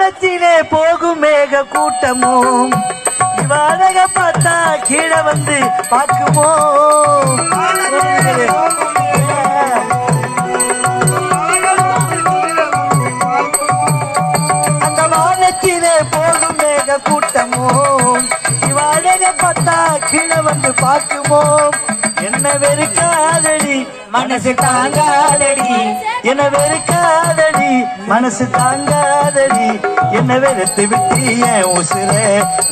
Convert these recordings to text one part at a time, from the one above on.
வானத்திலே போகும் மேக கூட்டமும் இவாழக பார்த்தா கீழே வந்து பார்க்குமோ? அந்த வானத்திலே போகும் மேக கூட்டமும் இவாழக பார்த்தா கீழே வந்து பார்க்குமோ? என்ன வெறுக்காதடி மனசு தாங்காதடி. என்ன வெறுக்காத மனசு தாங்காதடி. என்ன வெறுத்து விட்டு என் உசுர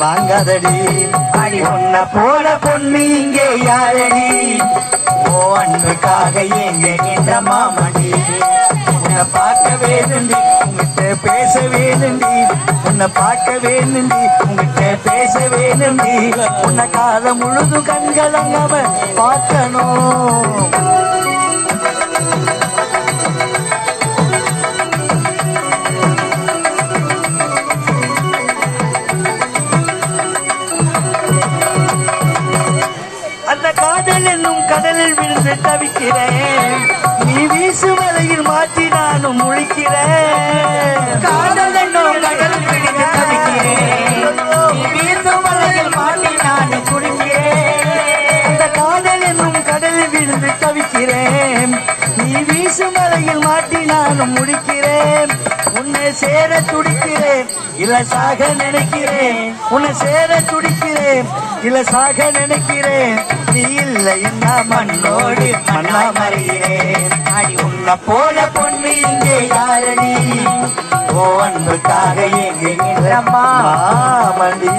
வாங்காதடி. அடி உன்னை போல பொண்ணு இங்கே யாரடி? ஓ அன்புக்காக எங்க நின்ற மாமடி? உன்னை பார்க்க வேணுண்டி உங்ககிட்ட பேச வேணுண்டி உன்னை பார்க்க வேணுண்டி உங்ககிட்ட பேச வேணுண்டி உன்னை காலம் முழுதும் கண்கலங்காம பார்க்கணும். காதல் என்னும் கடலில் விழுந்து தவிக்கிறேன். நீ வீசு வலையில் மாற்றி நானும் முழிக்கிறேன். காதல் என்னும் கடலில் விழுந்து தவிக்கிறேன். நீ வீசும் வலையில் மாட்டி நான் குடிக்கிறேன் அந்த காதல் என்னும் கடலில் விழுந்து தவிக்கிறேன். நீ வீசு மலையில் மாற்றி நானும் முழிக்கிறேன். உன்னை சேர துடிக்கிறேன் இல்ல சாக நினைக்கிறேன். உன்னை சேர துடிக்கிறேன் இல்ல சாக நினைக்கிறேன். நீ இல்லை என்ன மண்ணோடு மண்ணா மறைகிறேன் அடி உன்னை போல பொண்ணு இங்கே யாரடி ஓ அன்புக்காக எங்கே நின்றம்மா. மண்டி